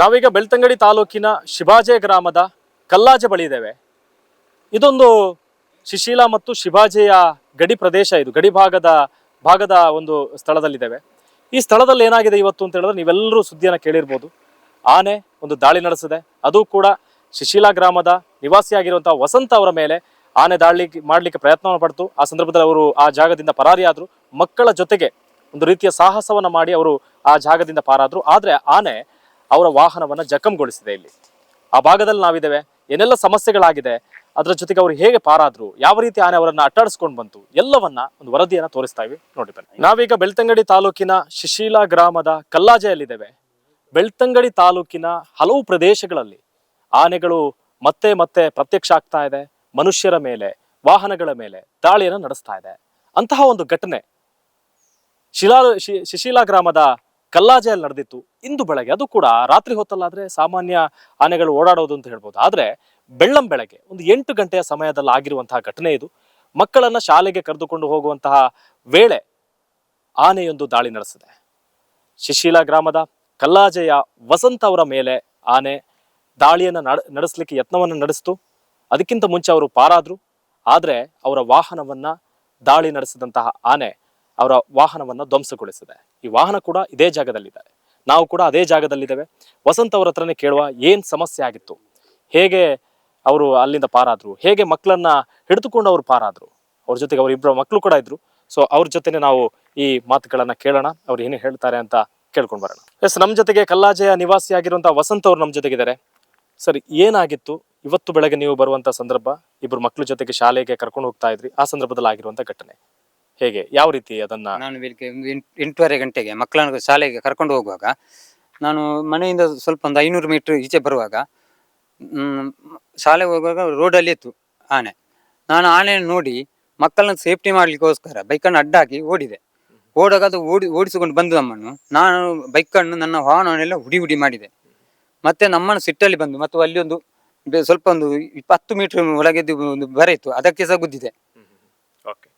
ನಾವೀಗ ಬೆಳ್ತಂಗಡಿ ತಾಲೂಕಿನ ಶಿವಾಜೆ ಗ್ರಾಮದ ಕಲ್ಲಾಜೆ ಬಳಿ ಇದ್ದೇವೆ. ಇದೊಂದು ಶಿಶೀಲಾ ಮತ್ತು ಶಿವಾಜೆಯ ಗಡಿ ಪ್ರದೇಶ ಇದು. ಗಡಿ ಭಾಗದ ಭಾಗದ ಒಂದು ಸ್ಥಳದಲ್ಲಿದ್ದೇವೆ. ಈ ಸ್ಥಳದಲ್ಲಿ ಏನಾಗಿದೆ ಇವತ್ತು ಅಂತ ಹೇಳಿದ್ರೆ ನೀವೆಲ್ಲರೂ ಸುದ್ದಿಯನ್ನು ಕೇಳಿರ್ಬೋದು. ಆನೆ ಒಂದು ದಾಳಿ ನಡೆಸಿದೆ. ಅದು ಕೂಡ ಶಿಶೀಲಾ ಗ್ರಾಮದ ನಿವಾಸಿಯಾಗಿರುವಂತಹ ವಸಂತ ಅವರ ಮೇಲೆ ಆನೆ ದಾಳಿ ಮಾಡಲಿಕ್ಕೆ ಪ್ರಯತ್ನವನ್ನು ಪಡ್ತು. ಆ ಸಂದರ್ಭದಲ್ಲಿ ಅವರು ಆ ಜಾಗದಿಂದ ಪರಾರಿಯಾದರು. ಮಕ್ಕಳ ಜೊತೆಗೆ ಒಂದು ರೀತಿಯ ಸಾಹಸವನ್ನು ಮಾಡಿ ಅವರು ಆ ಜಾಗದಿಂದ ಪಾರಾದ್ರು. ಆದರೆ ಆನೆ ಅವರ ವಾಹನವನ್ನ ಜಖಂಗೊಳಿಸಿದೆ ಇಲ್ಲಿ. ಆ ಭಾಗದಲ್ಲಿ ನಾವಿದ್ದೇವೆ. ಏನೆಲ್ಲ ಸಮಸ್ಯೆಗಳಾಗಿದೆ, ಅದರ ಜೊತೆಗೆ ಅವರು ಹೇಗೆ ಪಾರಾದ್ರು, ಯಾವ ರೀತಿ ಆನೆ ಅವರನ್ನ ಅಟ್ಟಾಡಿಸ್ಕೊಂಡು ಬಂತು, ಎಲ್ಲವನ್ನ ಒಂದು ವರದಿಯನ್ನ ತೋರಿಸ್ತಾ ಇವಿ ನೋಡಿ ಬನ್ನಿ. ನಾವೀಗ ಬೆಳ್ತಂಗಡಿ ತಾಲೂಕಿನ ಶಿಶೀಲಾ ಗ್ರಾಮದ ಕಲ್ಲಾಜೆಯಲ್ಲಿದ್ದೇವೆ. ಬೆಳ್ತಂಗಡಿ ತಾಲೂಕಿನ ಹಲವು ಪ್ರದೇಶಗಳಲ್ಲಿ ಆನೆಗಳು ಮತ್ತೆ ಮತ್ತೆ ಪ್ರತ್ಯಕ್ಷ ಆಗ್ತಾ ಇದೆ. ಮನುಷ್ಯರ ಮೇಲೆ, ವಾಹನಗಳ ಮೇಲೆ ದಾಳಿಯನ್ನು ನಡೆಸ್ತಾ ಇದೆ. ಅಂತಹ ಒಂದು ಘಟನೆ ಶಿಲಾ ಶಿಶೀಲಾ ಗ್ರಾಮದ ಕಲ್ಲಾಜೆಯಲ್ಲಿ ನಡೆದಿತ್ತು. ಇಂದು ಬೆಳಗ್ಗೆ, ಅದು ಕೂಡ ರಾತ್ರಿ ಹೊತ್ತಲ್ಲಾದ್ರೆ ಸಾಮಾನ್ಯ ಆನೆಗಳು ಓಡಾಡೋದು ಅಂತ ಹೇಳ್ಬೋದು. ಆದ್ರೆ ಬೆಳ್ಳಂ ಬೆಳಗ್ಗೆ, ಒಂದು ಎಂಟು ಗಂಟೆಯ ಸಮಯದಲ್ಲಿ ಆಗಿರುವಂತಹ ಘಟನೆ ಇದು. ಮಕ್ಕಳನ್ನ ಶಾಲೆಗೆ ಕರೆದುಕೊಂಡು ಹೋಗುವಂತಹ ವೇಳೆ ಆನೆಯೊಂದು ದಾಳಿ ನಡೆಸಿದೆ. ಶಿಶಿಲಾ ಗ್ರಾಮದ ಕಲ್ಲಾಜೆಯ ವಸಂತ ಅವರ ಮೇಲೆ ಆನೆ ದಾಳಿಯನ್ನು ನಡ- ನಡೆಸಲಿಕ್ಕೆ ಯತ್ನವನ್ನು ನಡೆಸಿತು. ಅದಕ್ಕಿಂತ ಮುಂಚೆ ಅವರು ಪಾರಾದ್ರು. ಆದರೆ ಅವರ ವಾಹನವನ್ನ ದಾಳಿ ನಡೆಸಿದಂತಹ ಆನೆ ಅವರ ವಾಹನವನ್ನ ಧ್ವಂಸಗೊಳಿಸಿದೆ. ಈ ವಾಹನ ಕೂಡ ಇದೇ ಜಾಗದಲ್ಲಿದೆ ನಾವು ಕೂಡ ಅದೇ ಜಾಗದಲ್ಲಿದ್ದೇವೆ. ವಸಂತ ಅವರ ಹತ್ರನೇ ಕೇಳುವ ಏನ್ ಸಮಸ್ಯೆ ಆಗಿತ್ತು? ಹೇಗೆ ಅವರು ಅಲ್ಲಿಂದ ಪಾರಾದ್ರು? ಹೇಗೆ ಮಕ್ಕಳನ್ನ ಹಿಡಿದುಕೊಂಡು ಅವರು ಪಾರಾದ್ರು? ಅವ್ರ ಜೊತೆಗೆ ಅವ್ರ ಇಬ್ಬರು ಮಕ್ಕಳು ಕೂಡ ಇದ್ರು. ಸೊ ಅವ್ರ ಜೊತೆನೆ ನಾವು ಈ ಮಾತುಗಳನ್ನ ಕೇಳೋಣ. ಅವ್ರು ಏನು ಹೇಳ್ತಾರೆ ಅಂತ ಕೇಳ್ಕೊಂಡು ಬರೋಣ. ಎಸ್ ನಮ್ಮ ಜೊತೆಗೆ ಕಲ್ಲಾಜೆಯ ನಿವಾಸಿಯಾಗಿರುವಂತಹ ವಸಂತ ಅವ್ರು ನಮ್ಮ ಜೊತೆಗಿದ್ದಾರೆ ಸರ್, ಏನಾಗಿತ್ತು? ಇವತ್ತು ಬೆಳಗ್ಗೆ ನೀವು ಬರುವಂತ ಸಂದರ್ಭ ಇಬ್ಬರು ಮಕ್ಕಳ ಜೊತೆಗೆ ಶಾಲೆಗೆ ಕರ್ಕೊಂಡು ಹೋಗ್ತಾ ಇದ್ರಿ. ಆ ಸಂದರ್ಭದಲ್ಲಿ ಆಗಿರುವಂತ ಘಟನೆ. ಹೇಗೆ ಯಾವ ರೀತಿ ಅದನ್ನ? ನಾನು ಬೆಳಿಗ್ಗೆ ಒಂದು ಎಂಟು ಎಂಟೂವರೆ ಗಂಟೆಗೆ ಮಕ್ಕಳನ್ನು ಶಾಲೆಗೆ ಕರ್ಕೊಂಡು ಹೋಗುವಾಗ ನಾನು ಮನೆಯಿಂದ ಸ್ವಲ್ಪ ಒಂದು ಐನೂರು ಮೀಟರ್ ಈಚೆ ಬರುವಾಗ ಮ್, ಶಾಲೆಗೆ ಹೋಗುವಾಗ ರೋಡಲ್ಲಿ ಇತ್ತು ಆನೆ. ನಾನು ಆನೆಯನ್ನು ನೋಡಿ ಮಕ್ಕಳನ್ನ ಸೇಫ್ಟಿ ಮಾಡ್ಲಿಕ್ಕೋಸ್ಕರ ಬೈಕನ್ನು ಅಡ್ಡಾಕಿ ಓಡಿದೆ. ಓಡಾಗ ಅದು ಓಡಿ ಓಡಿಸಿಕೊಂಡು ಬಂದು ನಮ್ಮನ್ನು ನಾನು ಬೈಕನ್ನು ನನ್ನ ವಾಹನವನ್ನೆಲ್ಲ ಹುಡಿ ಹುಡಿ ಮಾಡಿದೆ. ಮತ್ತೆ ನಮ್ಮನ್ನು ಸಿಟ್ಟಲ್ಲಿ ಬಂದು ಮತ್ತು ಅಲ್ಲಿ ಒಂದು ಬೆ- ಸ್ವಲ್ಪ ಒಂದು ಇಪ್ಪತ್ತು ಮೀಟರ್ ಒಳಗೆದ್ದು ಒಂದು ಬರ ಇತ್ತು ಅದಕ್ಕೆ ಸಹ ಗುದ್ದಿದೆ. ಓಕೆ.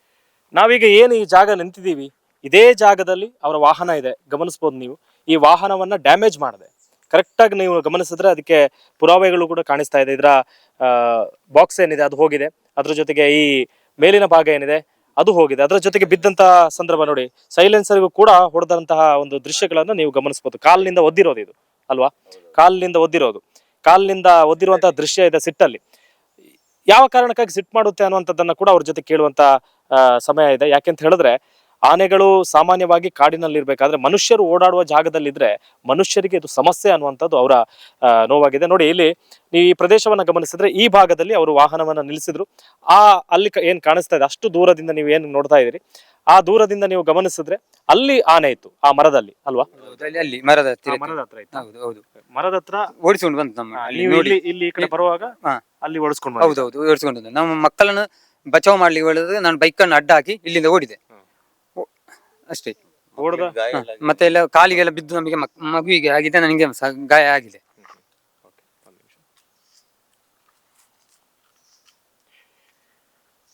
ನಾವೀಗ ಏನು ಈ ಜಾಗ ನಿಂತಿದ್ದೀವಿ, ಇದೇ ಜಾಗದಲ್ಲಿ ಅವರ ವಾಹನ ಇದೆ, ಗಮನಿಸ್ಬೋದು ನೀವು. ಈ ವಾಹನವನ್ನ ಡ್ಯಾಮೇಜ್ ಮಾಡಿದೆ. ಕರೆಕ್ಟಾಗಿ ನೀವು ಗಮನಿಸಿದ್ರೆ ಅದಕ್ಕೆ ಪುರಾವೆಗಳು ಕೂಡ ಕಾಣಿಸ್ತಾ ಇದೆ. ಇದರ ಬಾಕ್ಸ್ ಏನಿದೆ, ಅದು ಹೋಗಿದೆ. ಅದ್ರ ಜೊತೆಗೆ ಈ ಮೇಲಿನ ಭಾಗ ಏನಿದೆ, ಅದು ಹೋಗಿದೆ. ಅದರ ಜೊತೆಗೆ ಬಿದ್ದಂತಹ ಸಂದರ್ಭ ನೋಡಿ. ಸೈಲೆನ್ಸರ್ಗೂ ಕೂಡ ಹೊಡೆದಂತಹ ಒಂದು ದೃಶ್ಯಗಳನ್ನು ನೀವು ಗಮನಿಸಬಹುದು ಕಾಲಿನಿಂದ ಒದ್ದಿರೋದು ಇದು, ಅಲ್ವಾ? ಕಾಲಿನಿಂದ ಒದ್ದಿರೋದು. ಕಾಲಿನಿಂದ ಒದ್ದಿರುವಂತಹ ದೃಶ್ಯ ಇದೆ ಸಿಟ್ಟಲ್ಲಿ. ಯಾವ ಕಾರಣಕ್ಕಾಗಿ ಸಿಟ್ ಮಾಡುತ್ತೆ ಅನ್ನುವಂಥದ್ದನ್ನ ಕೂಡ ಅವ್ರ ಜೊತೆ ಕೇಳುವಂತ ಸಮಯ ಇದೆ. ಯಾಕೆಂತ ಹೇಳಿದ್ರೆ ಆನೆಗಳು ಸಾಮಾನ್ಯವಾಗಿ ಕಾಡಿನಲ್ಲಿ ಇರ್ಬೇಕಾದ್ರೆ ಮನುಷ್ಯರು ಓಡಾಡುವ ಜಾಗದಲ್ಲಿದ್ರೆ ಮನುಷ್ಯರಿಗೆ ಇದು ಸಮಸ್ಯೆ ಅನ್ನುವಂಥದ್ದು ಅವರ ನೋವಾಗಿದೆ. ನೋಡಿ ಇಲ್ಲಿ ನೀವು ಈ ಪ್ರದೇಶವನ್ನ ಗಮನಿಸಿದ್ರೆ ಈ ಭಾಗದಲ್ಲಿ ಅವರು ವಾಹನವನ್ನ ನಿಲ್ಲಿಸಿದ್ರು. ಆ ಅಲ್ಲಿ ಏನು ಕಾಣಿಸ್ತಾ ಇದೆ? ಅಷ್ಟು ದೂರದಿಂದ ನೀವು ಏನು ನೋಡ್ತಾ ಇದ್ದೀರಿ? ಆ ದೂರದಿಂದ ನೀವು ಗಮನಿಸಿದ್ರೆ ಅಲ್ಲಿ ಆನೆ ಇತ್ತು ಆ ಮರದಲ್ಲಿ ಅಲ್ವಾ? ಅಲ್ಲಿ ಮರದ ಹತ್ತಿರ ಇತ್ತು. ಮರದ ಹತ್ರ ಇತ್ತು. ಹೌದು ಹೌದು. ಮರದ ಹತ್ರ ಓಡಿಸಿಕೊಂಡು ಬಂತು ನಮ್ಮ ನೀವು ಇಲ್ಲಿ ಇಲ್ಲಿ ಈ ಕಡೆ ಬರುವಾಗ ಅಲ್ಲಿ ಓಡಿಸ್ಕೊಂಡು ಹೌದೌದು ಹೌದು ಓಡಿಸಿಕೊಂಡು ಬಂದು ನಮ್ಮ ಮಕ್ಕಳನ್ನು ಬಚಾವ್ ಮಾಡ್ಲಿಕ್ಕೆ ಹೇಳಿದ್ರೆ ನಾನು ಬೈಕನ್ನು ಅಡ್ಡ ಹಾಕಿ ಇಲ್ಲಿಂದ ಓಡಿದೆ. ಅಷ್ಟೇ. ಓಡ್ದ? ಹ. ಮತ್ತೆ ಎಲ್ಲ ಕಾಲಿಗೆಲ್ಲ ಬಿದ್ದು ನಮಗೆ ಮಕ್- ಮಗುವಿಗೆ ಆಗಿದೆ ನನಗೆ ಗಾಯ ಆಗಿದೆ.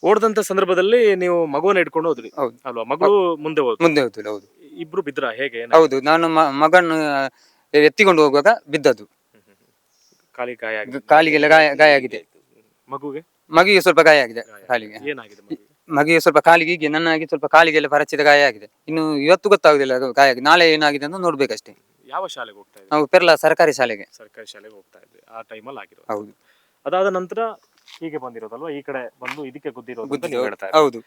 ಓಡ್ದಂತ ಸಂದರ್ಭದಲ್ಲಿ ನೀವು ಮಗುವನ್ನ ಇಟ್ಕೊಂಡು ಹೋದ್ರಿ. ಹೌದು. ಅಲ್ವಾ? ಮಗು ಮುಂದೆ ಹೋದ್ರು. ಮುಂದೆ ಹೋಗ್ತಿಲ್ಲ ಹೌದು. ಇಬ್ರು ಬಿದ್ರ? ಹೇಗೆ? ಹೌದು ನಾನು ಮ- ಮಗನ್ನು ಎತ್ತಿಕೊಂಡು ಹೋಗುವಾಗ ಬಿದ್ದದ್ದು. ಕಾಲಿಗೆ ಗಾಯ ಆಗಿದೆ. ಕಾಲಿಗೆಲ್ಲ ಗಾಯ ಗಾಯ ಆಗಿದೆ. ಮಗುಗೆ? ಮಗುವಿಗೆ ಸ್ವಲ್ಪ ಗಾಯ ಆಗಿದೆ ಕಾಲಿಗೆ. ಏನಾಗಿದೆ ಮಗುಗೆ? ಮಗುವಿಗೆ ಸ್ವಲ್ಪ ಕಾಲಿಗೆ ಹೀಗೆ ನನ್ನಾಗಿ ಸ್ವಲ್ಪ ಕಾಲಿಗೆಲ್ಲ ಪರಚಿದ ಗಾಯ ಆಗಿದೆ. ಇನ್ನು ಇವತ್ತು ಗೊತ್ತಾಗುದಿಲ್ಲ ಅದು ಗಾಯ ಆಗಿದೆ. ನಾಳೆ ಏನಾಗಿದೆ ಅಂತ ನೋಡ್ಬೇಕಷ್ಟೇ. ಯಾವ ಶಾಲೆಗೆ ಹೋಗ್ತಾ ಇದ್ರಿ ನಾವು ಪೆರ್ಲಾ ಸರ್ಕಾರಿ ಶಾಲೆಗೆ. ಸರ್ಕಾರಿ ಶಾಲೆಗೆ ಹೋಗ್ತಾ ಇದ್ರಿ ಆ ಟೈಮಲ್ಲಿ ಆಗಿರೋದು. ಹೌದು. ಅದಾದ ನಂತರ ಹೀಗೆ ಬಂದಿರೋದಲ್ವಾ? ಈ ಕಡೆ ಬಂದು ಇದಕ್ಕೆ ಗುದ್ದಿರೋದು ಅಂತ ಗುದ್ದಿದೆ, ನೀವು ಹೌದು. ಹೇಳ್ತಾ ಇದ್ದೀರಿ. ಹೌದು.